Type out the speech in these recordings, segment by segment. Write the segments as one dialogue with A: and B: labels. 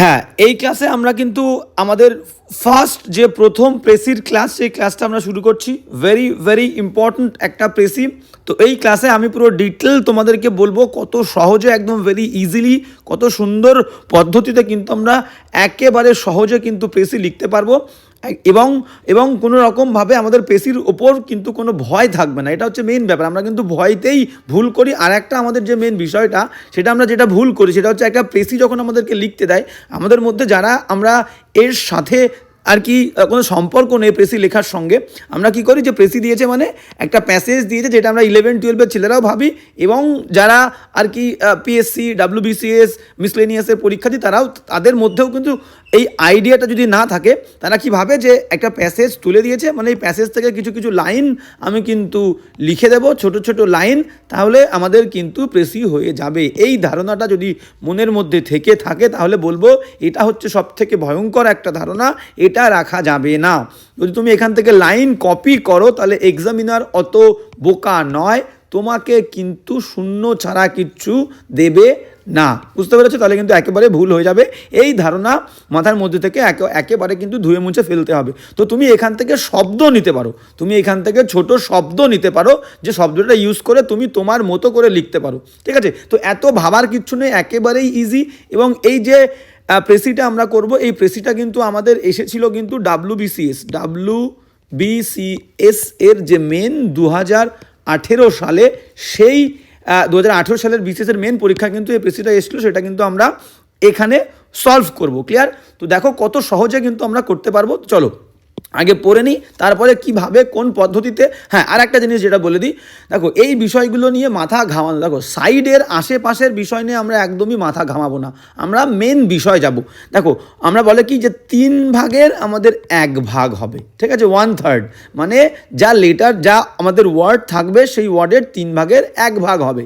A: হ্যাঁ এই ক্লাসে আমরা কিন্তু আমাদের ফার্স্ট যে প্রথম প্রেসির ক্লাস সেই ক্লাসটা আমরা শুরু করছি ভেরি ভেরি ইম্পর্ট্যান্ট একটা প্রেসি তো এই ক্লাসে আমি পুরো ডিটেল তোমাদেরকে বলবো কত সহজে একদম ভেরি ইজিলি কত সুন্দর পদ্ধতিতে কিন্তু আমরা একেবারে সহজে কিন্তু প্রেসি লিখতে পারবো হ্যাঁ, এবং এবং কোনো রকমভাবে আমাদের পেশির ওপর কিন্তু কোনো ভয় থাকবে না এটা হচ্ছে মেন ব্যাপার আমরা কিন্তু ভয়তেই ভুল করি আর একটা আমাদের যে মেন বিষয়টা সেটা আমরা যেটা ভুল করি সেটা হচ্ছে একটা পেশি যখন আমাদেরকে লিখতে দেয় আমাদের মধ্যে যারা আমরা এর সাথে আর কি কোনো সম্পর্ক নেই প্রেসি লেখার সঙ্গে আমরা কি করি যে প্রেসি দিয়েছে মানে একটা প্যাসেজ দিয়েছে যেটা আমরা ইলেভেন টুয়েলভের ছেলেরাও ভাবি এবং যারা আর কি পিএসসি ডাব্লিউবিসিএস মিসলেনিয়াসের পরীক্ষা দিই তারাও তাদের মধ্যেও কিন্তু এই আইডিয়াটা যদি না থাকে তারা কি ভাবে যে একটা প্যাসেজ তুলে দিয়েছে মানে এই প্যাসেজ থেকে কিছু কিছু লাইন আমি কিন্তু লিখে দেব ছোট ছোট লাইন তাহলে আমাদের কিন্তু প্রেসি হয়ে যাবে এই ধারণাটা যদি মনের মধ্যে থেকে থাকে তাহলে বলবো এটা হচ্ছে সব থেকে ভয়ঙ্কর একটা ধারণা এটা রাখা যাবে না যদি তুমি এখান থেকে লাইন কপি করো তাহলে এক্সামিনার অত বোকা নয় তোমাকে কিন্তু শূন্য ছাড়া কিচ্ছু দেবে না বুঝতে পেরেছো তাহলে কিন্তু একেবারে ভুল হয়ে যাবে এই ধারণা মাথার মধ্যে থেকে একেবারে কিন্তু ধুয়ে মুছে ফেলতে হবে তো তুমি এখান থেকে শব্দ নিতে পারো তুমি এখান থেকে ছোট শব্দ নিতে পারো যে শব্দটা ইউজ করে তুমি তোমার মতো করে লিখতে পারো ঠিক আছে তো এত ভাবার কিচ্ছু নেই একেবারেই ইজি এবং এই যে প্রেসিটা আমরা করব এই প্রেসিটা কিন্তু আমাদের এসেছিল কিন্তু ডাব্লু বিসিএস ডাব্লু বিসিএস এর যে মেন দু হাজার আঠেরো সালে সেই দু হাজার সালের বিসিএসের মেন পরীক্ষা কিন্তু এই প্রেসিটা এসেছিলো সেটা কিন্তু আমরা এখানে সলভ করব ক্লিয়ার তো দেখো কত সহজে কিন্তু আমরা করতে পারবো চলো আগে পড়ে নিই তারপরে কিভাবে কোন পদ্ধতিতে হ্যাঁ আর একটা জিনিস যেটা বলে দিই দেখো এই বিষয়গুলো নিয়ে মাথা ঘামানো দেখো সাইডের আশেপাশের বিষয় নিয়ে আমরা একদমই মাথা ঘামাবো না আমরা মেন বিষয় যাব দেখো আমরা বলে কি যে তিন ভাগের আমাদের এক ভাগ হবে ঠিক আছে ওয়ান থার্ড মানে যা লেটার যা আমাদের ওয়ার্ড থাকবে সেই ওয়ার্ডের তিন ভাগের এক ভাগ হবে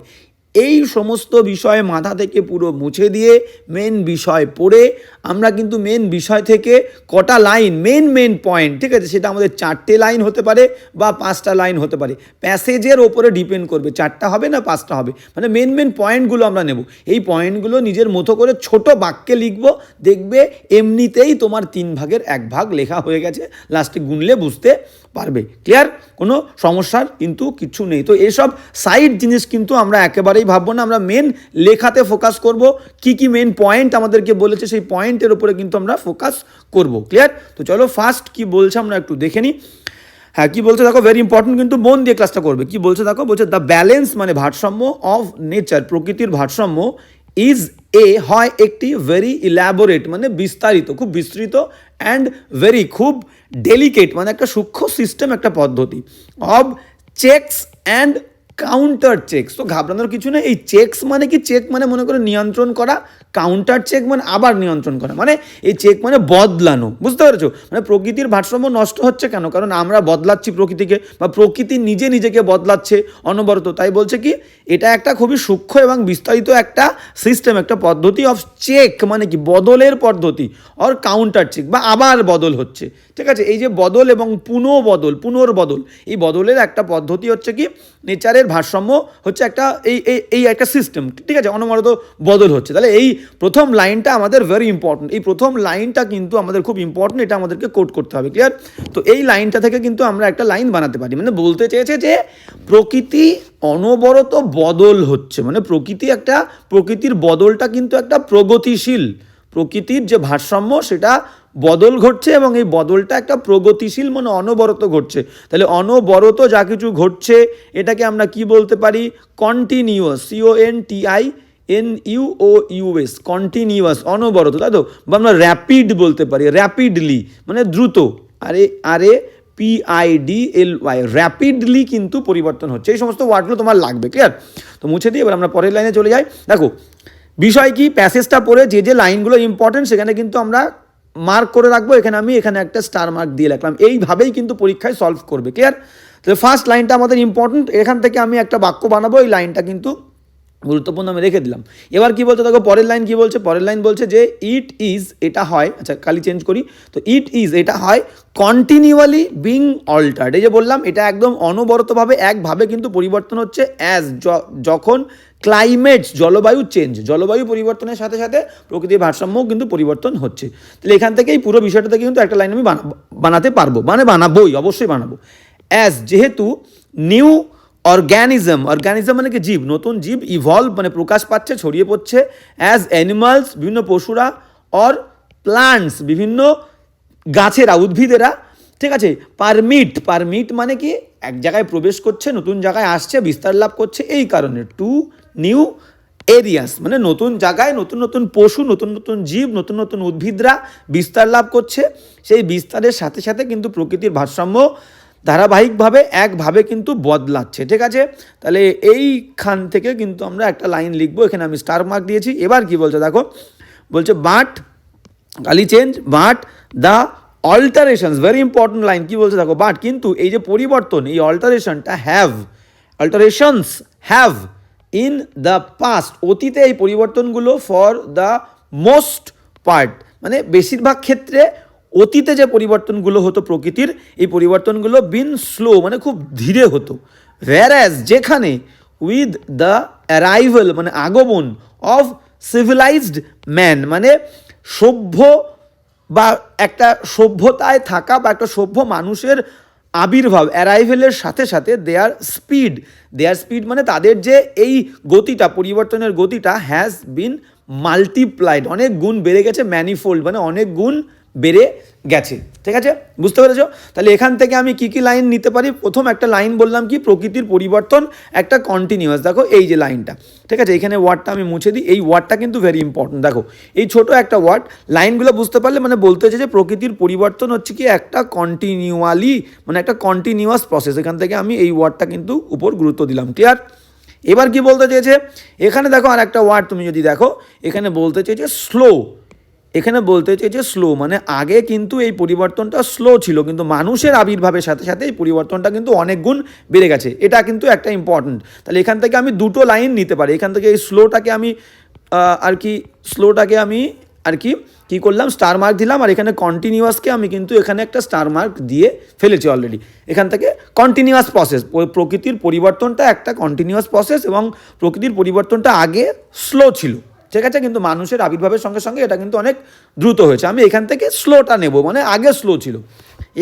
A: এই সমস্ত বিষয় মাথা থেকে পুরো মুছে দিয়ে মেন বিষয় পড়ে আমরা কিন্তু মেন বিষয় থেকে কটা লাইন মেন মেন পয়েন্ট ঠিক আছে সেটা আমাদের চারটে লাইন হতে পারে বা পাঁচটা লাইন হতে পারে প্যাসেজের ওপরে ডিপেন্ড করবে চারটা হবে না পাঁচটা হবে মানে মেন মেন পয়েন্টগুলো আমরা নেব এই পয়েন্টগুলো নিজের মতো করে ছোট বাক্যে লিখব দেখবে এমনিতেই তোমার তিন ভাগের এক ভাগ লেখা হয়ে গেছে লাস্টে গুনলে বুঝতে পারবে ক্লিয়ার কোনো সমস্যার কিন্তু কিছু নেই তো এইসব সাইড জিনিস কিন্তু আমরা একেবারেই ভাববো না আমরা মেন লেখাতে ফোকাস করব কি কি মেন পয়েন্ট আমাদেরকে বলেছে সেই পয়েন্টের উপরে কিন্তু আমরা ফোকাস করব ক্লিয়ার তো চলো ফার্স্ট কি বলছে আমরা একটু দেখে নিই হ্যাঁ কী বলছে দেখো ভেরি ইম্পর্টেন্ট কিন্তু মন দিয়ে ক্লাসটা করবে কি বলছে দেখো বলছে দ্য ব্যালেন্স মানে ভারসাম্য অফ নেচার প্রকৃতির ভারসাম্য ইজ এ হয় একটি ভেরি ইল্যাবোরেট মানে বিস্তারিত খুব বিস্তৃত অ্যান্ড ভেরি খুব ডেলিকেট মানে একটা সূক্ষ্ম সিস্টেম একটা পদ্ধতি of checks and counter checks তো ঘাবড়ানোর কিছু নেই এই চেকস মানে কি চেক মানে মনে করে নিয়ন্ত্রণ করা কাউন্টার চেক মানে আবার নিয়ন্ত্রণ করা মানে এই চেক মানে বদলানো বুঝতে পেরেছ মানে প্রকৃতির ভারসাম্য নষ্ট হচ্ছে কেন কারণ আমরা বদলাচ্ছি প্রকৃতিকে বা প্রকৃতি নিজে নিজেকে বদলাচ্ছে অনবরত তাই বলছে কি এটা একটা খুবই সূক্ষ্ম এবং বিস্তারিত একটা সিস্টেম একটা পদ্ধতি অফ চেক মানে কি বদলের পদ্ধতি অর কাউন্টার চেক বা আবার বদল হচ্ছে ঠিক আছে এই যে বদল এবং পুনঃবদল পুনর্বদল এই বদলের একটা পদ্ধতি হচ্ছে কি নেচারের ভারসাম্য হচ্ছে একটা এই এই একটা সিস্টেম ঠিক আছে অনবরত বদল হচ্ছে তাহলে এই প্রথম লাইনটা আমাদের ভেরি ইম্পর্টেন্ট এই প্রথম লাইনটা কিন্তু আমাদের খুব ইম্পর্টেন্ট এটা আমাদেরকে কোট করতে হবে ক্লিয়ার তো এই লাইনটা থেকে কিন্তু আমরা একটা লাইন বানাতে পারি মানে বলতে চেয়েছে যে প্রকৃতি অনবরত বদল হচ্ছে মানে প্রকৃতি একটা প্রকৃতির বদলটা কিন্তু একটা প্রগতিশীল প্রকৃতির যে ভারসাম্য সেটা বদল ঘটছে এবং এই বদলটা একটা প্রগতিশীল মানে অনবরত ঘটছে তাহলে অনবরত যা কিছু ঘটছে এটাকে আমরা কি বলতে পারি continuous C O N T I N U O U S continuous অনবরত তাই তো বা আমরা র্যাপিড বলতে পারি র্যাপিডলি মানে দ্রুত আরে আরে ডি এল ওয়াই র্যাপিডলি কিন্তু পরিবর্তন হচ্ছে এই সমস্ত ওয়ার্ডগুলো তোমার লাগবে ক্লিয়ার তো মুছে দিয়ে এবার আমরা পরের লাইনে চলে যাই দেখো বিষয় কি প্যাসেজটা পড়ে যে যে লাইনগুলো ইম্পর্টেন্ট সেখানে কিন্তু আমরা মার্ক করে রাখবো এখানে আমি এখানে একটা স্টার মার্ক দিয়ে রাখলাম এইভাবেই কিন্তু পরীক্ষায় সলভ করবে ক্লিয়ার তাহলে ফার্স্ট লাইনটা আমাদের ইম্পর্টেন্ট এখান থেকে আমি একটা বাক্য বানাবো এই লাইনটা কিন্তু গুরুত্বপূর্ণ আমি রেখে দিলাম এবার কি বলছে দেখো পরের লাইন কি বলছে পরের লাইন বলছে যে ইট ইজ এটা হয় আচ্ছা কালি চেঞ্জ করি তো ইট ইজ এটা হয় কন্টিনিউয়ালি বিং অল্টার্ড এই যে বললাম এটা একদম অনবরতভাবে একভাবে কিন্তু পরিবর্তন হচ্ছে অ্যাজ যখন ক্লাইমেট জলবায়ু চেঞ্জ জলবায়ু পরিবর্তনের সাথে সাথে প্রকৃতির ভারসাম্য কিন্তু পরিবর্তন হচ্ছে তাহলে এখান থেকে এই পুরো বিষয়টাতে কিন্তু একটা লাইন আমি বানাতে পারবো মানে বানাবোই অবশ্যই বানাবো অ্যাজ যেহেতু নিউ অর্গ্যানিজম অর্গ্যানিজম মানে কি জীব নতুন জীব ইভলভ মানে প্রকাশ পাচ্ছে ছড়িয়ে পড়ছে অ্যাজ অ্যানিমালস বিভিন্ন পশুরা অর প্লান্টস বিভিন্ন গাছেরা উদ্ভিদেরা ঠিক আছে পারমিট পারমিট মানে কি এক জায়গায় প্রবেশ করছে নতুন জায়গায় আসছে বিস্তার লাভ করছে এই কারণে টু নিউ এরিয়াস মানে নতুন জায়গায় নতুন নতুন পশু নতুন নতুন জীব নতুন নতুন উদ্ভিদরা বিস্তার লাভ করছে সেই বিস্তারের সাথে সাথে কিন্তু প্রকৃতির ভারসাম্য ধারাবাহিকভাবে একভাবে কিন্তু বদলাচ্ছে ঠিক আছে তাহলে এইখান থেকে কিন্তু আমরা একটা লাইন লিখবো এখানে আমি স্টার মার্ক দিয়েছি এবার কি বলছে দেখো বলছে বাট গালি change but the alterations very important line কি বলছে দেখো বাট কিন্তু এই যে পরিবর্তন এই অল্টারেশনটা have alterations have in the past অতীতে এই পরিবর্তনগুলো ফর দ্য মোস্ট পার্ট মানে বেশিরভাগ ক্ষেত্রে অতীতে যে পরিবর্তনগুলো হতো প্রকৃতির এই পরিবর্তনগুলো বিন স্লো মানে খুব ধীরে হতো অ্যাজ যেখানে উইথ দ্য অ্যারাইভাল মানে আগমন অফ সিভিলাইজড ম্যান মানে সভ্য বা একটা সভ্যতায় থাকা বা একটা সভ্য মানুষের আবির্ভাব অ্যারাইভেলের সাথে সাথে দেয়ার স্পিড দেয়ার স্পিড মানে তাদের যে এই গতিটা পরিবর্তনের গতিটা হ্যাজ বিন মাল্টিপ্লাইড অনেক গুণ বেড়ে গেছে ম্যানিফোল্ড মানে অনেক গুণ বেড়ে গেছে ঠিক আছে বুঝতে পেরেছ তাহলে এখান থেকে আমি কি কি লাইন নিতে পারি প্রথম একটা লাইন বললাম কি প্রকৃতির পরিবর্তন একটা কন্টিনিউয়াস দেখো এই যে লাইনটা ঠিক আছে এখানে ওয়ার্ডটা আমি মুছে দিই এই ওয়ার্ডটা কিন্তু ভেরি ইম্পর্টেন্ট দেখো এই ছোট একটা ওয়ার্ড লাইনগুলো বুঝতে পারলে মানে বলতে হচ্ছে যে প্রকৃতির পরিবর্তন হচ্ছে কি একটা কন্টিনিউয়ালি মানে একটা কন্টিনিউয়াস প্রসেস এখান থেকে আমি এই ওয়ার্ডটা কিন্তু উপর গুরুত্ব দিলাম ক্লিয়ার এবার কি বলতে চেয়েছে এখানে দেখো আর একটা ওয়ার্ড তুমি যদি দেখো এখানে বলতে চেয়েছে স্লো এখানে বলতে চেয়েছে স্লো মানে আগে কিন্তু এই পরিবর্তনটা স্লো ছিল কিন্তু মানুষের আবির্ভাবের সাথে সাথে এই পরিবর্তনটা কিন্তু অনেক গুণ বেড়ে গেছে এটা কিন্তু একটা ইম্পর্টেন্ট তাহলে এখান থেকে আমি দুটো লাইন নিতে পারি এখান থেকে এই স্লোটাকে আমি আর কি স্লোটাকে আমি আর কি কি করলাম স্টার মার্ক দিলাম আর এখানে কন্টিনিউয়াসকে আমি কিন্তু এখানে একটা স্টার মার্ক দিয়ে ফেলেছি অলরেডি এখান থেকে কন্টিনিউয়াস প্রসেস প্রকৃতির পরিবর্তনটা একটা কন্টিনিউয়াস প্রসেস এবং প্রকৃতির পরিবর্তনটা আগে স্লো ছিল ঠিক আছে কিন্তু মানুষের আবির্ভাবের সঙ্গে সঙ্গে এটা কিন্তু অনেক দ্রুত হয়েছে আমি এখান থেকে স্লোটা নেব মানে আগে স্লো ছিল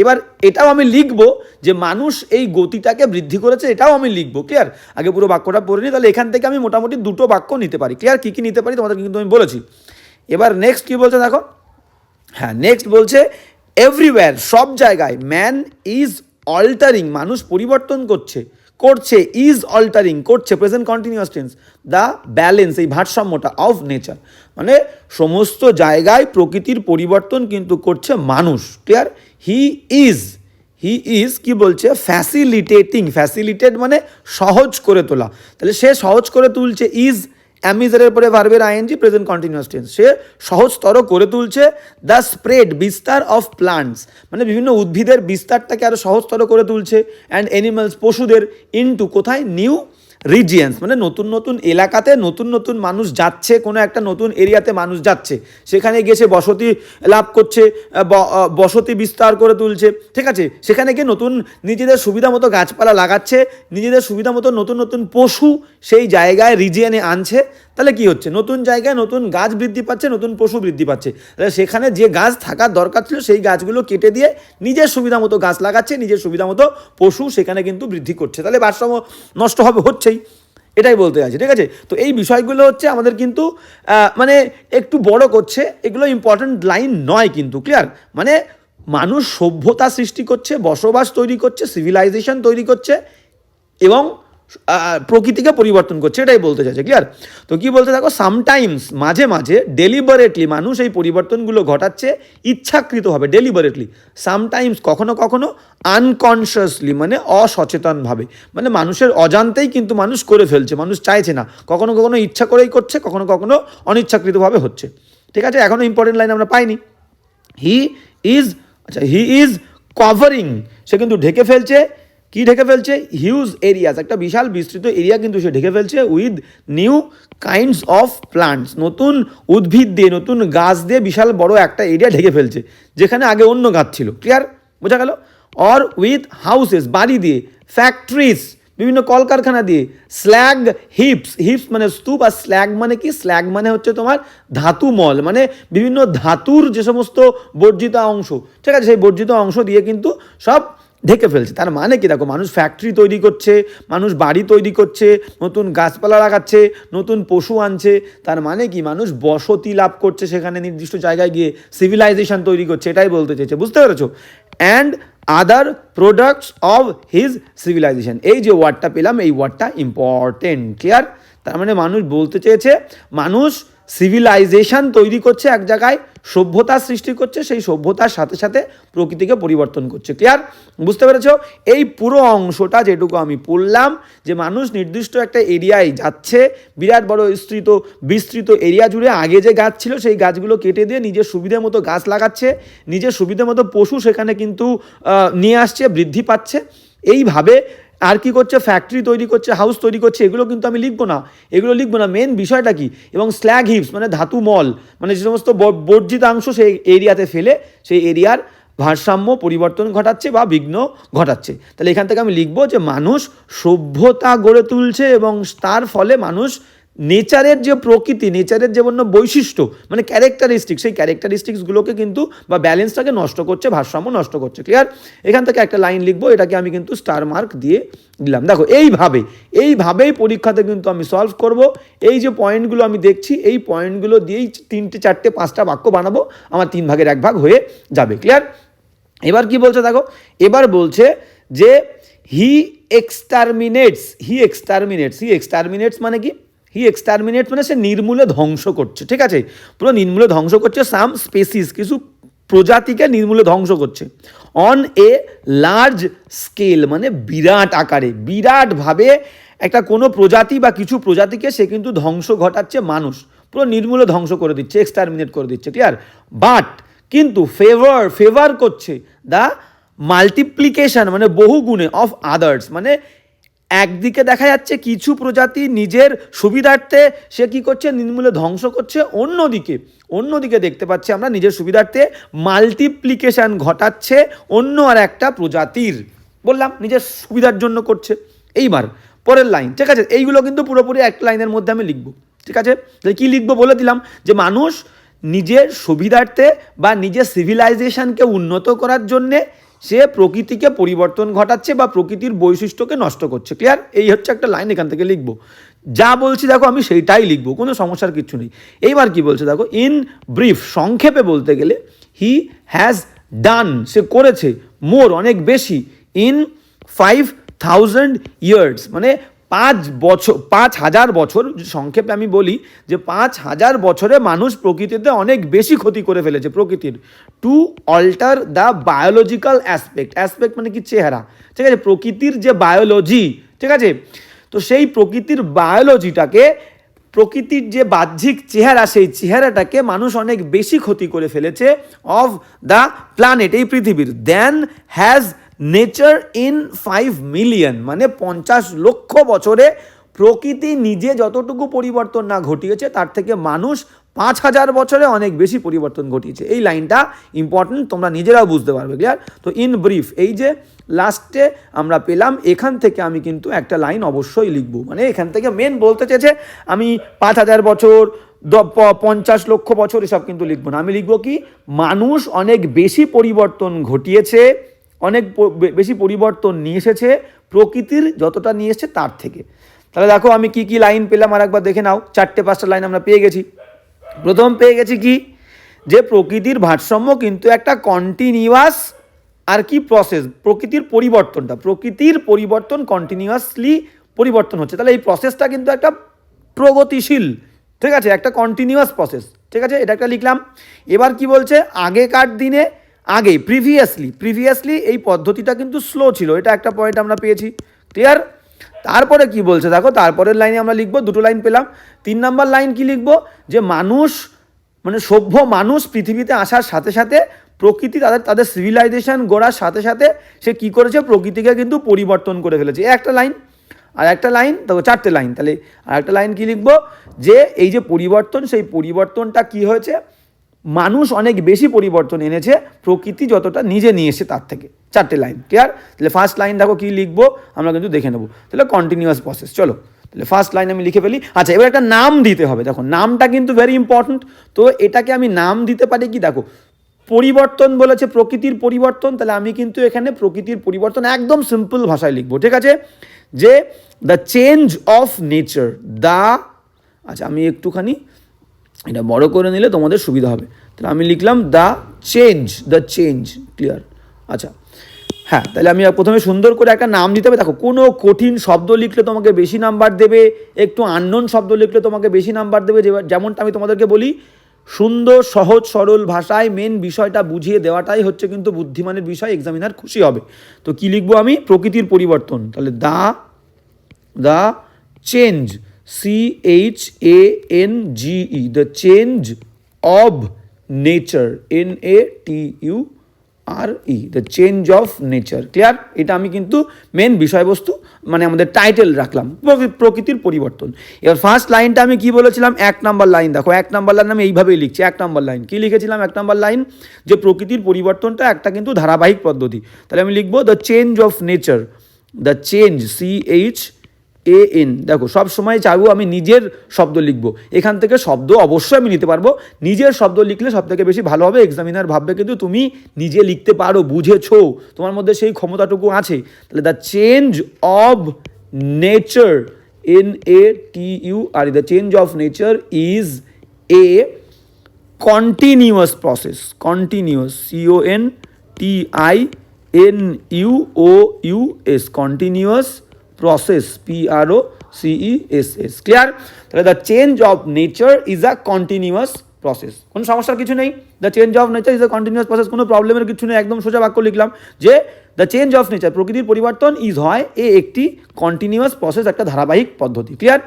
A: এবার এটাও আমি লিখবো যে মানুষ এই গতিটাকে বৃদ্ধি করেছে এটাও আমি লিখব ক্লিয়ার আগে পুরো বাক্যটা পড়ে নিই তাহলে এখান থেকে আমি মোটামুটি দুটো বাক্য নিতে পারি ক্লিয়ার কী কী নিতে পারি তোমাদের কিন্তু আমি বলেছি এবার নেক্সট কী বলছে দেখো হ্যাঁ নেক্সট বলছে এভরিওয়্যার সব জায়গায় ম্যান ইজ অল্টারিং মানুষ পরিবর্তন করছে করছে ইজ অল্টারিং করছে present continuous tense the balance এই ভারসাম্যটা অফ নেচার মানে সমস্ত জায়গায় প্রকৃতির পরিবর্তন কিন্তু করছে মানুষ clear he is he is কি বলছে ফ্যাসিলিটেটিং ফ্যাসিলিটেট মানে সহজ করে তোলা তাহলে সে সহজ করে তুলছে ইজ অ্যামিজারের পরে ভার্বের আইএনজি প্রেজেন্ট কন্টিনিউয়াস টেন্স সে সহজতর করে তুলছে দ্য স্প্রেড বিস্তার অফ প্লান্টস মানে বিভিন্ন উদ্ভিদের বিস্তারটাকে আরও সহজতর করে তুলছে অ্যান্ড অ্যানিমালস পশুদের ইন্টু কোথায় নিউ রিজিয়ান্স মানে নতুন নতুন এলাকাতে নতুন নতুন মানুষ যাচ্ছে কোনো একটা নতুন এরিয়াতে মানুষ যাচ্ছে সেখানে গিয়ে সে বসতি লাভ করছে বসতি বিস্তার করে তুলছে ঠিক আছে সেখানে গিয়ে নতুন নিজেদের সুবিধা মতো গাছপালা লাগাচ্ছে নিজেদের সুবিধা মতো নতুন নতুন পশু সেই জায়গায় রিজিয়ানে আনছে তাহলে কি হচ্ছে নতুন জায়গায় নতুন গাছ বৃদ্ধি পাচ্ছে নতুন পশু বৃদ্ধি পাচ্ছে তাহলে সেখানে যে গাছ থাকার দরকার ছিল সেই গাছগুলো কেটে দিয়ে নিজের সুবিধা মতো গাছ লাগাচ্ছে নিজের সুবিধা মতো পশু সেখানে কিন্তু বৃদ্ধি করছে তাহলে ভারসাম্য নষ্ট হবে হচ্ছেই এটাই বলতে চাইছি ঠিক আছে তো এই বিষয়গুলো হচ্ছে আমাদের কিন্তু মানে একটু বড় করছে এগুলো ইম্পর্ট্যান্ট লাইন নয় কিন্তু ক্লিয়ার মানে মানুষ সভ্যতা সৃষ্টি করছে বসবাস তৈরি করছে সিভিলাইজেশন তৈরি করছে এবং প্রকৃতিকে পরিবর্তন করছে এটাই বলতে চাইছে ক্লিয়ার তো কি বলতে থাকো সামটাইমস মাঝে মাঝে ডেলিবারেটলি মানুষ এই পরিবর্তনগুলো ঘটাচ্ছে ইচ্ছাকৃতভাবে ডেলিবারেটলি সামটাইমস কখনো কখনো আনকনসিয়াসলি মানে অসচেতনভাবে মানে মানুষের অজান্তেই কিন্তু মানুষ করে ফেলছে মানুষ চাইছে না কখনো কখনো ইচ্ছা করেই করছে কখনো কখনো অনিচ্ছাকৃতভাবে হচ্ছে ঠিক আছে এখনও ইম্পর্টেন্ট লাইন আমরা পাইনি হি ইজ আচ্ছা হি ইজ কভারিং সে কিন্তু ঢেকে ফেলছে কি ঢেকে ফেলছে হিউজ এরিয়াস একটা বিশাল বিস্তৃত এরিয়া কিন্তু সে ঢেকে ফেলছে with new kinds of plants নতুন উদ্ভিদ দিয়ে নতুন গাছ দিয়ে বিশাল বড় একটা এরিয়া ঢেকে ফেলছে যেখানে আগে অন্য গাছ ছিল ক্লিয়ার বোঝা গেল অর উইথ হাউসেস বাড়ি দিয়ে ফ্যাক্টরিজ বিভিন্ন কলকারখানা দিয়ে স্ল্যাগ হিপস হিপস মানে স্তূপ আর স্ল্যাগ মানে কি স্ল্যাগ মানে হচ্ছে তোমার ধাতু মল মানে বিভিন্ন ধাতুর যে সমস্ত বর্জিত অংশ ঠিক আছে সেই বর্জিত অংশ দিয়ে কিন্তু সব ঢেকে ফেলছে তার মানে কি দেখো মানুষ ফ্যাক্টরি তৈরি করছে মানুষ বাড়ি তৈরি করছে নতুন গাছপালা লাগাচ্ছে নতুন পশু আনছে তার মানে কি মানুষ বসতি লাভ করছে সেখানে নির্দিষ্ট জায়গায় গিয়ে সিভিলাইজেশন তৈরি করছে এটাই বলতে চেয়েছে বুঝতে পেরেছো and other products of his civilization এই যে ওয়ার্ডটা পেলাম এই ওয়ার্ডটা ইম্পর্টেন্ট ক্লিয়ার তার মানে মানুষ বলতে চেয়েছে মানুষ সিভিলাইজেশান তৈরি করছে এক জায়গায় সভ্যতা সৃষ্টি করছে সেই সভ্যতার সাথে সাথে প্রকৃতিকে পরিবর্তন করছে ক্লিয়ার বুঝতে পেরেছ এই পুরো অংশটা যেটুকু আমি পড়লাম যে মানুষ নির্দিষ্ট একটা এরিয়ায় যাচ্ছে বিরাট বড় বিস্তৃত বিস্তৃত এরিয়া জুড়ে আগে যে গাছ ছিল সেই গাছগুলো কেটে দিয়ে নিজের সুবিধে মতো গাছ লাগাচ্ছে নিজের সুবিধে মতো পশু সেখানে কিন্তু নিয়ে আসছে বৃদ্ধি পাচ্ছে এইভাবে আর কি করছে ফ্যাক্টরি তৈরি করছে হাউস তৈরি করছে এগুলো কিন্তু আমি লিখবো না এগুলো লিখবো না মেন বিষয়টা কি এবং স্ল্যাগ হিপস মানে ধাতু মল মানে যে সমস্ত বর্জিতাংশ সেই এরিয়াতে ফেলে সেই এরিয়ার ভারসাম্য পরিবর্তন ঘটাচ্ছে বা বিঘ্ন ঘটাচ্ছে তাহলে এখান থেকে আমি লিখবো যে মানুষ সভ্যতা গড়ে তুলছে এবং তার ফলে মানুষ নেচারের যে প্রকৃতি নেচারের যে অন্য বৈশিষ্ট্য মানে ক্যারেক্টারিস্টিক সেই ক্যারেক্টারিস্টিক্সগুলোকে কিন্তু বা ব্যালেন্সটাকে নষ্ট করছে ভারসাম্য নষ্ট করছে ক্লিয়ার এখান থেকে একটা লাইন লিখবো এটাকে আমি কিন্তু স্টার মার্ক দিয়ে দিলাম দেখো এইভাবে এইভাবেই পরীক্ষাতে কিন্তু আমি সলভ করব এই যে পয়েন্টগুলো আমি দেখছি এই পয়েন্টগুলো দিয়েই তিনটে চারটে পাঁচটা বাক্য বানাবো আমার তিন ভাগের এক ভাগ হয়ে যাবে ক্লিয়ার এবার কি বলছে দেখো এবার বলছে যে হি এক্সটারমিনেটস হি এক্সটারমিনেটস হি এক্সটারমিনেটস মানে কি হি এক্সটারমিনেট মানে সে নির্মূলে ধ্বংস করছে ঠিক আছে পুরো নির্মূলে ধ্বংস করছে সাম স্পেসিস কিছু প্রজাতিকে নির্মূলে ধ্বংস করছে অন এ লার্জ স্কেল মানে বিরাট আকারে বিরাটভাবে একটা কোনো প্রজাতি বা কিছু প্রজাতিকে সে কিন্তু ধ্বংস ঘটাচ্ছে মানুষ পুরো নির্মূলে ধ্বংস করে দিচ্ছে এক্সটারমিনেট করে দিচ্ছে ক্লিয়ার বাট কিন্তু ফেভার ফেভার করছে দ্য মাল্টিপ্লিকেশান মানে বহু গুণে অফ আদার্স মানে একদিকে দেখা যাচ্ছে কিছু প্রজাতি নিজের সুবিধার্থে সে কি করছে নির্মূলে ধ্বংস করছে অন্যদিকে অন্যদিকে দেখতে পাচ্ছি আমরা নিজের সুবিধার্থে মাল্টিপ্লিকেশান ঘটাচ্ছে অন্য আর একটা প্রজাতির বললাম নিজের সুবিধার জন্য করছে এইবার পরের লাইন ঠিক আছে এইগুলো কিন্তু পুরোপুরি এক লাইনের মধ্যে আমি লিখব ঠিক আছে তাহলে কী লিখবো বলে দিলাম যে মানুষ নিজের সুবিধার্থে বা নিজের সিভিলাইজেশানকে উন্নত করার জন্যে সে প্রকৃতিকে পরিবর্তন ঘটাচ্ছে বা প্রকৃতির বৈশিষ্ট্যকে নষ্ট করছে ক্লিয়ার এই হচ্ছে একটা লাইন এখান থেকে লিখবো যা বলছি দেখো আমি সেইটাই লিখবো কোনো সমস্যার কিছু নেই এইবার কি বলছে দেখো ইন ব্রিফ সংক্ষেপে বলতে গেলে হি হ্যাজ ডান সে করেছে মোর অনেক বেশি ইন ফাইভ থাউজেন্ড ইয়ার্স মানে পাঁচ বছর পাঁচ হাজার বছর সংক্ষেপে আমি বলি যে পাঁচ হাজার বছরে মানুষ প্রকৃতিতে অনেক বেশি ক্ষতি করে ফেলেছে প্রকৃতির to alter the biological aspect aspect মানে কি চেহারা ঠিক আছে প্রকৃতির যে বায়োলজি ঠিক আছে তো সেই প্রকৃতির বায়োলজিটাকে প্রকৃতির যে বাহ্যিক চেহারা সেই চেহারাটাকে মানুষ অনেক বেশি ক্ষতি করে ফেলেছে অফ দ্য প্ল্যানেট এই পৃথিবীর than has nature in five million মানে পঞ্চাশ লক্ষ বছরে প্রকৃতি নিজে যতটুকু পরিবর্তন না ঘটিয়েছে তার থেকে মানুষ পাঁচ হাজার বছরে অনেক বেশি পরিবর্তন ঘটিয়েছে এই লাইনটা ইম্পর্টেন্ট তোমরা নিজেরাও বুঝতে পারবে ক্লিয়ার তো ইন ব্রিফ এই যে লাস্টে আমরা পেলাম এখান থেকে আমি কিন্তু একটা লাইন অবশ্যই লিখব মানে এখান থেকে মেন বলতে চেয়েছে আমি পাঁচ হাজার বছর পঞ্চাশ লক্ষ বছর এসব কিন্তু লিখব না আমি লিখব কি মানুষ অনেক বেশি পরিবর্তন ঘটিয়েছে অনেক বেশি পরিবর্তন নিয়ে এসেছে প্রকৃতির যতটা নিয়ে এসছে তার থেকে তাহলে দেখো আমি কি কি লাইন পেলাম আর একবার দেখে নাও চারটে পাঁচটা লাইন আমরা পেয়ে গেছি প্রথম পেয়ে গেছি কি যে প্রকৃতির ভারসাম্য কিন্তু একটা কন্টিনিউয়াস আর কি প্রসেস প্রকৃতির পরিবর্তনটা প্রকৃতির পরিবর্তন কন্টিনিউয়াসলি পরিবর্তন হচ্ছে তাহলে এই প্রসেসটা কিন্তু একটা প্রগতিশীল ঠিক আছে একটা কন্টিনিউয়াস প্রসেস ঠিক আছে এটা একটা লিখলাম এবার কি বলছে আগেকার দিনে আগে প্রিভিয়াসলি প্রিভিয়াসলি এই পদ্ধতিটা কিন্তু স্লো ছিল এটা একটা পয়েন্ট আমরা পেয়েছি ক্লিয়ার তারপরে কি বলছে দেখো তারপরের লাইনে আমরা লিখবো দুটো লাইন পেলাম তিন নাম্বার লাইন কি লিখবো যে মানুষ মানে সভ্য মানুষ পৃথিবীতে আসার সাথে সাথে প্রকৃতি তাদের তাদের সিভিলাইজেশন গড়ার সাথে সাথে সে কি করেছে প্রকৃতিকে কিন্তু পরিবর্তন করে ফেলেছে একটা লাইন আর একটা লাইন তো চারটে লাইন তাহলে আর একটা লাইন কি লিখবো যে এই যে পরিবর্তন সেই পরিবর্তনটা কি হয়েছে মানুষ অনেক বেশি পরিবর্তন এনেছে প্রকৃতি যতটা নিজে নিয়ে তার থেকে চারটে লাইন ক্লিয়ার তাহলে ফার্স্ট লাইন দেখো কী লিখবো আমরা কিন্তু দেখে নেবো তাহলে কন্টিনিউয়াস প্রসেস চলো তাহলে ফার্স্ট লাইন আমি লিখে ফেলি আচ্ছা এবার একটা নাম দিতে হবে দেখো নামটা কিন্তু ভেরি ইম্পর্ট্যান্ট তো এটাকে আমি নাম দিতে পারি কি দেখো পরিবর্তন বলেছে প্রকৃতির পরিবর্তন তাহলে আমি কিন্তু এখানে প্রকৃতির পরিবর্তন একদম সিম্পল ভাষায় লিখবো ঠিক আছে যে the change of nature the আচ্ছা আমি একটুখানি এটা বড় করে নিলে তোমাদের সুবিধা হবে তাহলে আমি লিখলাম the change the change clear আচ্ছা হ্যাঁ তাহলে আমি প্রথমে সুন্দর করে একটা নাম দিতে হবে দেখো কোনো কঠিন শব্দ লিখলে তোমাকে বেশি নাম্বার দেবে একটু আননোন শব্দ লিখলে তোমাকে বেশি নাম্বার দেবে যেমনটা আমি তোমাদেরকে বলি সুন্দর সহজ সরল ভাষায় মেন বিষয়টা বুঝিয়ে দেওয়াটাই হচ্ছে কিন্তু বুদ্ধিমানের বিষয় এক্সামিনার খুশি হবে তো কি লিখবো আমি প্রকৃতির পরিবর্তন তাহলে the the change C H A N G E, the change of nature. N A T U R E the change of nature clear এটা আমি কিন্তু মেন বিষয়বস্তু মানে আমাদের টাইটেল রাখলাম প্রকৃতির পরিবর্তন এবার ফার্স্ট লাইনটা আমি কি বলেছিলাম এক নাম্বার লাইন দেখো এক নাম্বার লাইন আমি এইভাবেই লিখছি এক নাম্বার লাইন কি লিখেছিলাম এক নাম্বার লাইন যে প্রকৃতির পরিবর্তনটা একটা কিন্তু ধারাবাহিক পদ্ধতি তাহলে আমি লিখবো the change of nature the change C H A N দেখো সব সময় চাইবো আমি নিজের শব্দ লিখব এখান থেকে শব্দ অবশ্যই আমি নিতে পারবো নিজের শব্দ লিখলে সব থেকে বেশি ভালো হবে এক্সামিনার ভাববে কিন্তু তুমি নিজে লিখতে পারো বুঝেছো তোমার মধ্যে সেই ক্ষমতাটুকু আছে তাহলে the change of nature N A T U R the change of nature is a continuous process continuous C O N T I N U O U S continuous process P R O C E S S clear তাহলে the change of nature is a continuous process কোনো সমস্যার কিছু নেই the change of nature is a continuous process কোনো প্রবলেমের কিছু নেই একদম সোজা বাক্য লিখলাম যে দ্য চেঞ্জ অফ নেচার প্রকৃতির পরিবর্তন ইজ হয় এ একটি কন্টিনিউয়াস প্রসেস একটা ধারাবাহিক পদ্ধতি ক্লিয়ার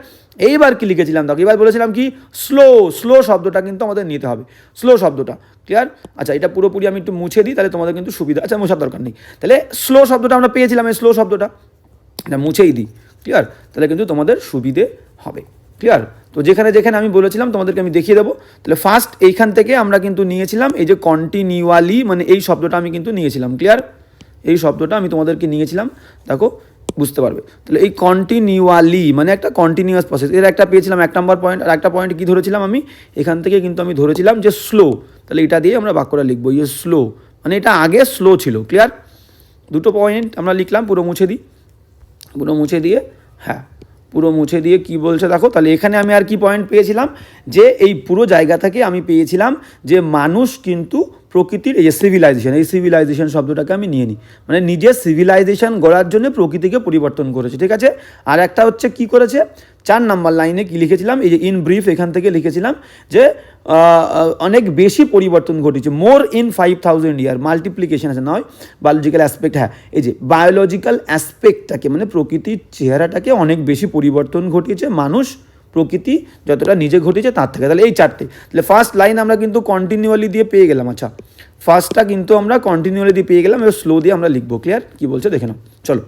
A: এইবার কি লিখেছিলাম দেখো এবার বলেছিলাম কি স্লো স্লো শব্দটা কিন্তু আমাদের নিতে হবে স্লো শব্দটা ক্লিয়ার আচ্ছা এটা পুরোপুরি আমি একটু মুছে দিই তাহলে তোমাদের কিন্তু সুবিধা আচ্ছা মোছার দরকার নেই তাহলে স্লো শব্দটা আমরা পেয়েছিলাম এই স্লো শব্দটা মুছেই দিই ক্লিয়ার তাহলে কিন্তু তোমাদের সুবিধে হবে ক্লিয়ার তো যেখানে যেখানে আমি বলেছিলাম তোমাদেরকে আমি দেখিয়ে দেবো তাহলে ফার্স্ট এইখান থেকে আমরা কিন্তু নিয়েছিলাম এই যে কন্টিনিউয়ালি মানে এই শব্দটা আমি কিন্তু নিয়েছিলাম ক্লিয়ার এই শব্দটা আমি তোমাদেরকে নিয়েছিলাম দেখো বুঝতে পারবে তাহলে এই কন্টিনিউয়ালি মানে একটা কন্টিনিউয়াস প্রসেস এর একটা পেয়েছিলাম এক নম্বর পয়েন্ট আর একটা পয়েন্ট কী ধরেছিলাম আমি এখান থেকে কিন্তু আমি ধরেছিলাম যে স্লো তাহলে এটা দিয়ে আমরা বাক্যটা লিখবো ইয়ে স্লো মানে এটা আগে স্লো ছিল ক্লিয়ার দুটো পয়েন্ট আমরা লিখলাম পুরো মুছে দিই পুরো মুছে দিয়ে হ্যাঁ পুরো মুছে দিয়ে কি বলছে দেখো তাহলে এখানে আমি আর কি পয়েন্ট পেয়েছিলাম যে এই পুরো জায়গা থেকে আমি পেয়েছিলাম যে মানুষ কিন্তু প্রকৃতির এই সিভিলাইজেশন এই সিভিলাইজেশন শব্দটাকে আমি নিয়ে নিই মানে নিজের সিভিলাইজেশন গড়ার জন্য প্রকৃতিকে পরিবর্তন করেছে ঠিক আছে আর একটা হচ্ছে কি করেছে চার নাম্বার লাইনে কি লিখেছিলাম এই যে ইন ব্রিফ এখান থেকে লিখেছিলাম যে অনেক বেশি পরিবর্তন ঘটেছে more in five thousand year multiplication আছে নয় বায়োলজিক্যাল অ্যাসপেক্ট হ্যাঁ এই যে বায়োলজিক্যাল অ্যাসপেক্টটাকে মানে প্রকৃতির চেহারাটাকে অনেক বেশি পরিবর্তন ঘটিয়েছে মানুষ প্রকৃতি যতটা নিজে ঘটেছে তার থেকে তাহলে এই চারটে তাহলে ফার্স্ট লাইন আমরা কিন্তু কন্টিনিউয়ালি দিয়ে পেয়ে গেলাম আচ্ছা ফার্স্টটা কিন্তু আমরা কন্টিনিউয়ালি দিয়ে পেয়ে গেলাম এবার স্লো দিয়ে আমরা লিখবো ক্লিয়ার কী বলছে দেখে নাও চলো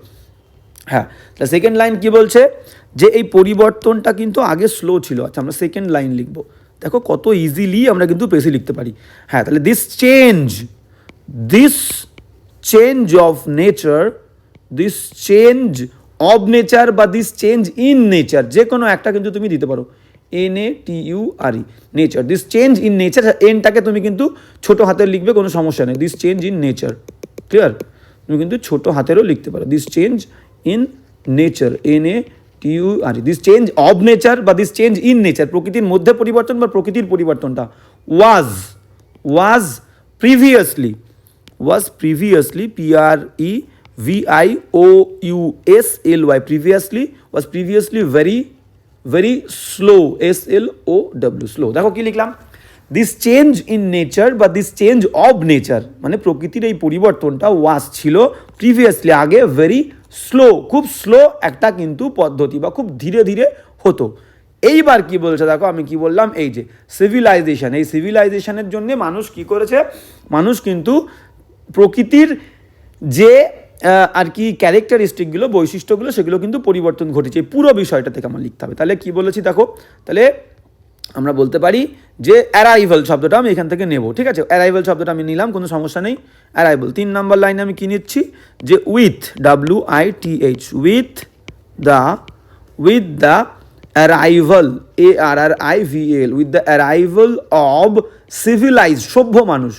A: হ্যাঁ তাহলে সেকেন্ড লাইন কী বলছে যে এই পরিবর্তনটা কিন্তু আগে স্লো ছিল আচ্ছা আমরা সেকেন্ড লাইন লিখবো দেখো কত ইজিলি আমরা কিন্তু পেসি লিখতে পারি হ্যাঁ তাহলে this change this change of nature this change of nature বা দিস চেঞ্জ ইন নেচার যে কোনো একটা কিন্তু তুমি দিতে পারো N A T U R E nature this change in nature এনটাকে তুমি কিন্তু ছোটো হাতের লিখবে কোনো সমস্যা নেই this change in nature clear তুমি কিন্তু ছোটো হাতেরও লিখতে পারো this change in nature N A U R this change of nature বা দিস চেঞ্জ ইন নেচার প্রকৃতির মধ্যে পরিবর্তন বা প্রকৃতির পরিবর্তনটা was was previously was previously P R E V I O U S L Y previously was previously very very slow S L O W slow দেখো কি লিখলাম দিস চেঞ্জ ইন নেচার বা দিস চেঞ্জ অব নেচার মানে প্রকৃতির এই পরিবর্তনটা ওয়াজ ছিল previously আগে ভেরি স্লো খুব স্লো একটা কিন্তু পদ্ধতি বা খুব ধীরে ধীরে হতো এইবার কি বলছে দেখো আমি কি বললাম এই যে সিভিলাইজেশন এই সিভিলাইজেশনের জন্য মানুষ কি করেছে মানুষ কিন্তু প্রকৃতির যে আর কি ক্যারেক্টারিস্টিকগুলো বৈশিষ্ট্যগুলো সেগুলো কিন্তু পরিবর্তন ঘটেছে পুরো বিষয়টা থেকে আমার লিখতে হবে তাহলে কি বলেছি দেখো তাহলে আমরা বলতে পারি যে অ্যারাইভাল শব্দটা আমি এখান থেকে নেব ঠিক আছে অ্যারাইভাল শব্দটা আমি নিলাম কোনো সমস্যা নেই অ্যারাইভাল তিন নাম্বার লাইনে আমি কী নিচ্ছি যে with W I T H with the with the arrival A R R I V L with the arrival of civilize সভ্য মানুষ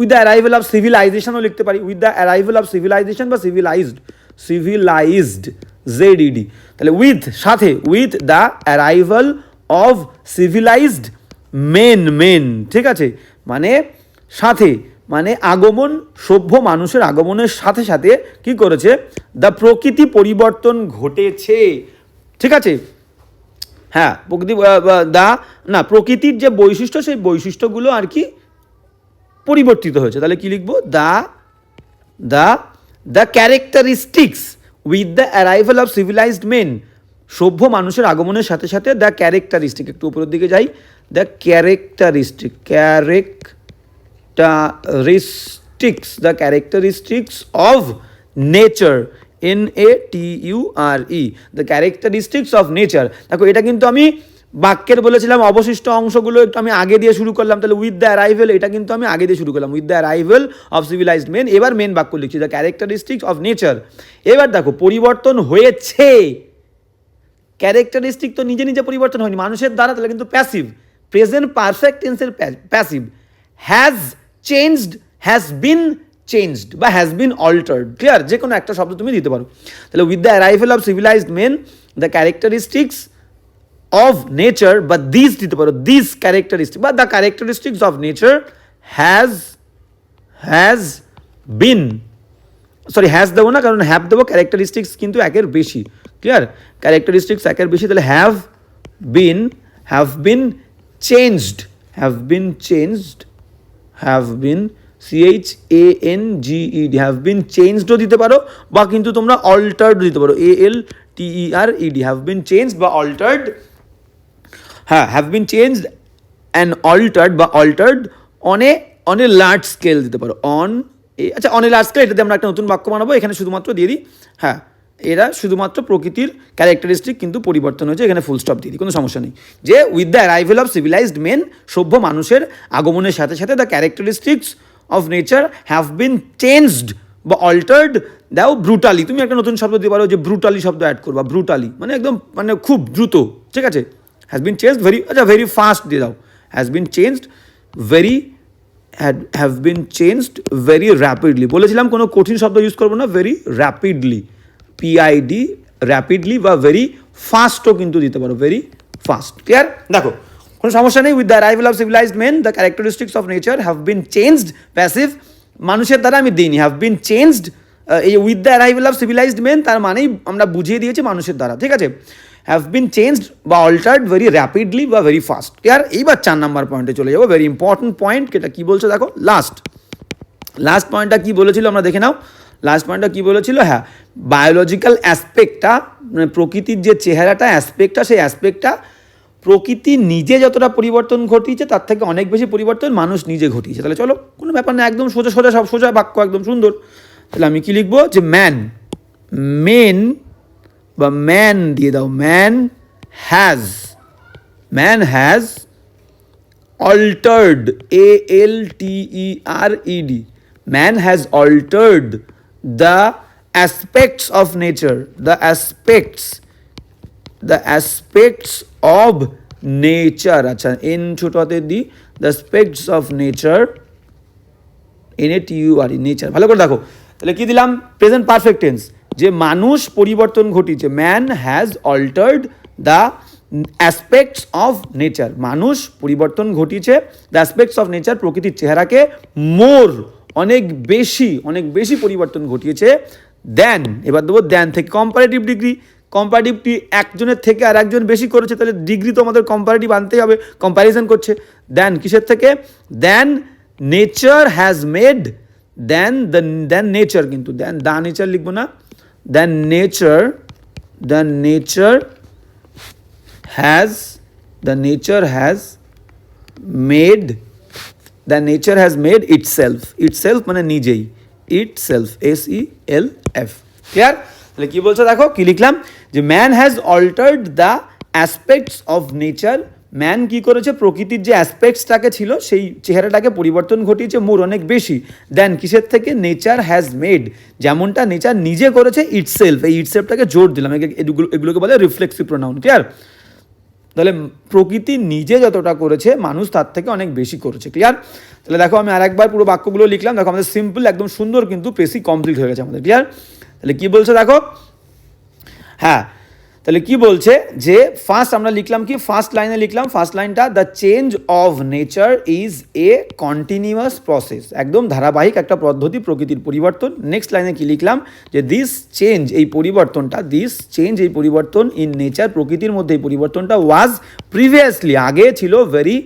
A: উইথ দ্য অ্যারাইভাল অফ সিভিলাইজেশনও লিখতে পারি with the arrival of civilization বা সিভিলাইজড সিভিলাইজড জেডিডি তাহলে with সাথে with the arrival of civilized men men ঠিক আছে মানে সাথে মানে আগমন সভ্য মানুষের আগমনের সাথে সাথে কি করেছে দ্য প্রকৃতি পরিবর্তন ঘটেছে ঠিক আছে হ্যাঁ প্রকৃতি দা না প্রকৃতির যে বৈশিষ্ট্য সেই বৈশিষ্ট্যগুলো আর কি পরিবর্তিত হয়েছে তাহলে কি লিখবো the the the characteristics with the arrival of civilized men সভ্য মানুষের আগমনের সাথে সাথে দ্য ক্যারেক্টারিস্টিক একটু উপরের দিকে যাই the characteristic characteristics the characteristics of nature N A T U R E the characteristics of nature দেখো এটা কিন্তু আমি বাক্যের বলেছিলাম অবশিষ্ট অংশগুলো একটু আমি আগে দিয়ে শুরু করলাম তাহলে উইথ দ্য অ্যারাইভেল এটা কিন্তু আমি আগে দিয়ে শুরু করলাম with the arrival of civilized men এবার মেন বাক্য লিখছি দ্য ক্যারেক্টারিস্টিক্স অফ নেচার এবার দেখো পরিবর্তন হয়েছে ক্যারেক্টারিস্টিক তো নিজে নিজে পরিবর্তন হয়নি মানুষের দ্বারা তাহলে কিন্তু প্যাসিভ প্রেজেন্ট পারফেক্ট টেন্সের passive has changed has been changed বা হ্যাজ বিন অল্টার্ড ক্লিয়ার যে কোনো একটা শব্দ তুমি দিতে পারো তাহলে with the arrival of civilized men the characteristics of nature বা দিস দিতে পারো দিস ক্যারেক্টারিস্টিক বা the characteristics of nature has has been sorry has দেবো না কারণ হ্যাভ দেবো ক্যারেক্টারিস্টিক্স কিন্তু একের বেশি ক্লিয়ার ক্যারেক্টারিস্টিক্স একের বেশি তাহলে have been have been changed have been changed have been C H A N G E D have been চেঞ্জডও দিতে পারো বা কিন্তু তোমরা অল্টার্ড দিতে পারো A L T E R D have been change বা অল্টার্ড হ্যাঁ have been change and altered বা অল্টার্ড অনে অনে লার্জ স্কেল দিতে পারো অন আচ্ছা অনিল আজকাল এটাতে আমরা একটা নতুন বাক্য বানাবো এখানে শুধুমাত্র দিয়ে দিই হ্যাঁ এরা শুধুমাত্র প্রকৃতির ক্যারেক্টারিস্টিক কিন্তু পরিবর্তন হয়েছে এখানে ফুল স্টপ দিয়ে কোনো সমস্যা নেই যে with the arrival of civilized men সভ্য মানুষের আগমনের সাথে সাথে the characteristics of nature have been changed বা অল্টার্ড দাও ব্রুটালি তুমি একটা নতুন শব্দ দিতে পারো যে ব্রুটালি শব্দ অ্যাড করবা ব্রুটালি মানে একদম মানে খুব দ্রুত ঠিক আছে হ্যাজ বিন চেঞ্জ ভেরি আচ্ছা ভেরি ফাস্ট দিয়ে দাও has been changed very had have been changed very rapidly বলেছিলাম কোনো কঠিন শব্দ ইউজ করবো না ভেরি র্যাপিডলি পিআইডি র্যাপিডলি বা ভেরি ফাস্টও কিন্তু দিতে পারো ভেরি ফাস্ট ক্লিয়ার দেখো কোনো সমস্যা নেই with the arrival of civilized men the characteristics of nature have been changed passive মানুষের দ্বারা আমি দিইনি হ্যাভ বিন চেঞ্জড এই with the arrival of civilized men তার মানেই আমরা বুঝিয়ে দিয়েছি মানুষের দ্বারা ঠিক আছে হ্যাভ বিন চেঞ্জড বা অল্টার্ড ভেরি র্যাপিডলি বা ভেরি ফাস্ট আর এইবার চার নাম্বার পয়েন্টে চলে যাবো ভেরি ইম্পর্ট্যান্ট পয়েন্ট এটা কী বলছে দেখো লাস্ট লাস্ট পয়েন্টটা কী বলেছিল আমরা দেখে নাও লাস্ট পয়েন্টটা কী বলেছিল হ্যাঁ বায়োলজিক্যাল অ্যাসপেক্টটা মানে প্রকৃতির যে চেহারাটা অ্যাসপেক্টটা সেই অ্যাসপেক্টটা প্রকৃতি নিজে যতটা পরিবর্তন ঘটিয়েছে তার থেকে অনেক বেশি পরিবর্তন মানুষ নিজে ঘটিয়েছে তাহলে চলো কোনো ব্যাপার না একদম সোজা সোজা সব সোজা বাক্য একদম সুন্দর তাহলে আমি কী লিখবো যে ম্যান মেন বা ম্যান দিয়ে দাও man has man has altered A L T E R E D man has altered the aspects of nature the aspects the aspects of nature আচ্ছা এন ছোটতে the the aspects of nature N A T U R nature ভালো করে দেখো তাহলে কী দিলাম present perfect tense যে মানুষ পরিবর্তন ঘটিয়েছে man has altered the aspects of nature মানুষ পরিবর্তন ঘটিয়েছে দ্য অ্যাসপেক্টস অফ নেচার প্রকৃতির চেহারাকে মোর অনেক বেশি অনেক বেশি পরিবর্তন ঘটিয়েছে দেন এবার দেবো দেন থেকে কম্পারেটিভ ডিগ্রি কম্পারেটিভটি একজনের থেকে আর একজন বেশি করেছে তাহলে ডিগ্রি তো আমাদের কম্পারেটিভ আনতেই হবে কম্প্যারিজন করছে দেন কিসের থেকে than nature has made than the than nature কিন্তু দেন দ্য নেচার লিখবো না then nature the nature has the nature has made the nature has made itself itself মানে নিজেই itself s e l f clear তাহলে কি বলছো দেখো কি লিখলাম যে man has altered the aspects of nature. Man কি করেছে প্রকৃতির যে অ্যাসপেক্টসটাকে ছিল সেই চেহারাটাকে পরিবর্তন ঘটিয়েছে মোর অনেক বেশি দেন কিসের থেকে নেচার হ্যাজ মেড যেমনটা নেচার নিজে করেছে ইটসেলফ এই ইটসেলফটাকে জোর দিলাম এগুলোকে বলে রিফ্লেক্সিভ প্রোনাউন ক্লিয়ার তাহলে প্রকৃতি নিজে যতটা করেছে মানুষ তার থেকে অনেক বেশি করেছে ক্লিয়ার তাহলে দেখো আমি আরেকবার পুরো বাক্যগুলো লিখলাম দেখো আমাদের সিম্পল একদম সুন্দর কিন্তু বেশি কমপ্লিট হয়ে গেছে আমাদের ক্লিয়ার তাহলে কী বলছে দেখো হ্যাঁ তাহলে কি বলছে যে ফার্স্ট আমরা লিখলাম কি ফার্স্ট লাইনে লিখলাম ফার্স্ট লাইনটা the change of nature is a continuous process একদম ধারাবাহিক একটা পদ্ধতি প্রকৃতির পরিবর্তন নেক্সট লাইনে কি লিখলাম যে দিস চেঞ্জ এই পরিবর্তনটা দিস চেঞ্জ এই পরিবর্তন ইন নেচার প্রকৃতির মধ্যে এই পরিবর্তনটা ওয়াজ প্রিভিয়াসলি আগে ছিল ভেরি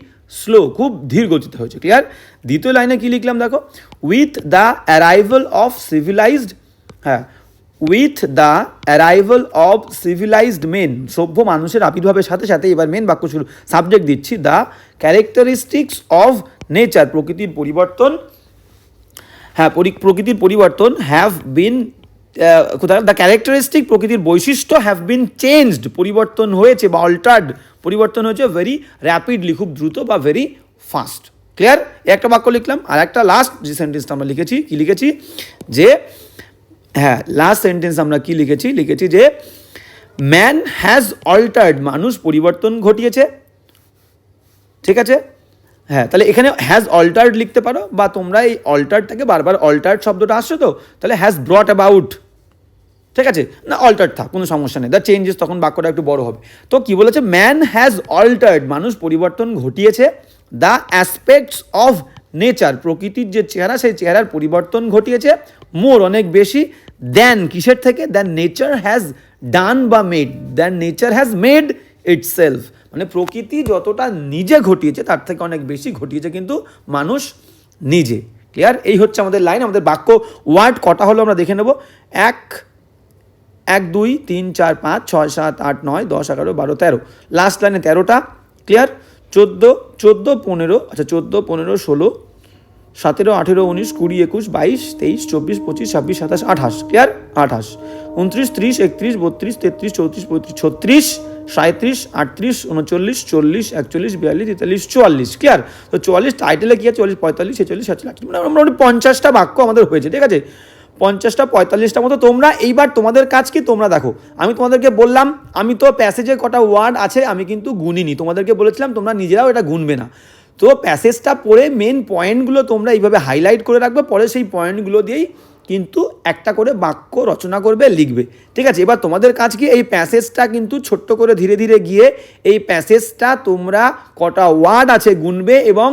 A: স্লো খুব ধীর গতিতে হয়েছে ক্লিয়ার দ্বিতীয় লাইনে কি লিখলাম দেখো with the arrival of civilized হ্যাঁ with the arrival of civilized men সভ্য মানুষের আবির্ভাবের সাথে সাথে এবার মেন বাক্য শুরু সাবজেক্ট দিচ্ছি দ্য ক্যারেক্টারিস্টিক্স অফ নেচার প্রকৃতির পরিবর্তন হ্যাঁ প্রকৃতির পরিবর্তন হ্যাভ বিন কোথায় দ্য ক্যারেক্টারিস্টিক প্রকৃতির বৈশিষ্ট্য হ্যাভ বিন চেঞ্জড পরিবর্তন হয়েছে বা অল্টার্ড পরিবর্তন হয়েছে ভেরি র্যাপিডলি খুব দ্রুত বা ভেরি ফাস্ট ক্লিয়ার একটা বাক্য লিখলাম আর একটা লাস্ট যে সেন্টেন্সটা আমরা লিখেছি কী লিখেছি যে হ্যাঁ লাস্ট সেন্টেন্স আমরা কি লিখেছি লিখেছি যে ম্যান হ্যাজ অল্টার্ড মানুষ পরিবর্তন ঘটিয়েছে ঠিক আছে হ্যাঁ তাহলে এখানে হ্যাজ অল্টার্ড লিখতে পারো বা তোমরা এই অল্টার্ডটাকে বারবার অল্টার্ড শব্দটা আসছে তো তাহলে হ্যাজ ব্রট অ্যাবাউট ঠিক আছে না অল্টার্ড থাক কোনো সমস্যা নেই দ্য চেঞ্জেস তখন বাক্যটা একটু বড় হবে তো কি বলেছে ম্যান হ্যাজ অল্টার্ড মানুষ পরিবর্তন ঘটিয়েছে দ্য অ্যাসপেক্টস অফ নেচার প্রকৃতির যে চেহারা সেই চেহারার পরিবর্তন ঘটিয়েছে মোর অনেক বেশি দেন কিসের থেকে দেন নেচার হ্যাজ ডান বা made than nature has made its মানে প্রকৃতি যতটা নিজে ঘটিয়েছে তার থেকে অনেক বেশি ঘটিয়েছে কিন্তু মানুষ নিজে ক্লিয়ার এই হচ্ছে আমাদের লাইন আমাদের বাক্য ওয়ার্ড কটা হলো আমরা দেখে নেব এক এক দুই তিন চার পাঁচ ছয় সাত আট নয় দশ এগারো বারো তেরো লাস্ট লাইনে তেরোটা ক্লিয়ার চোদ্দো চোদ্দো পনেরো আচ্ছা চোদ্দো পনেরো ষোলো সতেরো আঠেরো উনিশ কুড়ি একুশ বাইশ তেইশ চব্বিশ পঁচিশ ছাব্বিশ সাতাশ আঠাশ ক্লিয়ার আঠাশ উনত্রিশ ত্রিশ একত্রিশ বত্রিশ তেত্রিশ চৌত্রিশ পঁয়ত্রিশ ছত্রিশ সাঁত্রিশ আটত্রিশ উনচল্লিশ চল্লিশ একচল্লিশ বিয়াল্লিশ তেতাল্লিশ চুয়াল্লিশ ক্লিয়ার তো চুয়াল্লিশ টাইটেলে কী আছে চল্লিশ পঁয়তাল্লিশ ছেচল্লিশ সাতচল্লিশ মানে মোটামুটি পঞ্চাশটা বাক্য আমাদের হয়েছে ঠিক আছে পঞ্চাশটা পঁয়তাল্লিশটা মতো তোমরা এইবার তোমাদের কাজ কি তোমরা দেখো আমি তোমাদেরকে বললাম আমি তো প্যাসেজে কটা ওয়ার্ড আছে আমি কিন্তু গুনিনি তোমাদেরকে বলেছিলাম তোমরা নিজেরাও এটা গুনবে না তো প্যাসেজটা পড়ে মেন পয়েন্টগুলো তোমরা এইভাবে হাইলাইট করে রাখবে পরে সেই পয়েন্টগুলো দিয়েই কিন্তু একটা করে বাক্য রচনা করবে লিখবে ঠিক আছে এবার তোমাদের কাজ কি এই প্যাসেজটা কিন্তু ছোট্ট করে ধীরে ধীরে গিয়ে এই প্যাসেজটা তোমরা কটা ওয়ার্ড আছে গুনবে এবং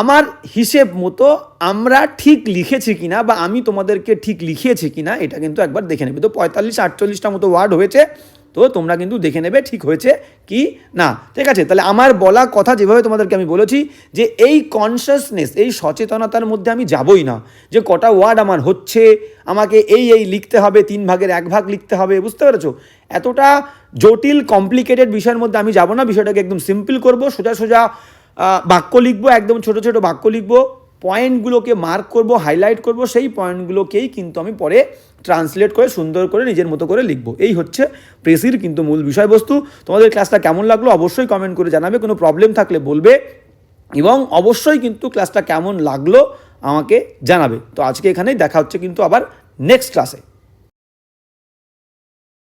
A: আমার হিসেব মতো আমরা ঠিক লিখেছি কিনা বা আমি তোমাদেরকে ঠিক লিখিয়েছি কিনা এটা কিন্তু একবার দেখে নেবে তো পঁয়তাল্লিশ আটচল্লিশটা মতো ওয়ার্ড হয়েছে তো তোমরা কিন্তু দেখে নেবে ঠিক হয়েছে কি না ঠিক আছে তাহলে আমার বলা কথা যেভাবে তোমাদেরকে আমি বলেছি যে এই কনসিয়াসনেস এই সচেতনতার মধ্যে আমি যাবই না যে কটা ওয়ার্ড আমার হচ্ছে আমাকে এই এই লিখতে হবে তিন ভাগের এক ভাগ লিখতে হবে বুঝতে পেরেছো এতটা জটিল কমপ্লিকেটেড বিষয়ের মধ্যে আমি যাব না বিষয়টাকে একদম সিম্পল করব সোজা সোজা বাক্য লিখবো একদম ছোট ছোট বাক্য লিখবো পয়েন্টগুলোকে মার্ক করব হাইলাইট করব সেই পয়েন্টগুলোকেই কিন্তু আমি পরে ট্রান্সলেট করে সুন্দর করে নিজের মতো করে লিখবো এই হচ্ছে প্রেসির কিন্তু মূল বিষয়বস্তু তোমাদের ক্লাসটা কেমন লাগলো অবশ্যই কমেন্ট করে জানাবে কোনো প্রবলেম থাকলে বলবে এবং অবশ্যই কিন্তু ক্লাসটা কেমন লাগলো আমাকে জানাবে তো আজকে এখানেই দেখা হচ্ছে কিন্তু আবার নেক্সট ক্লাসে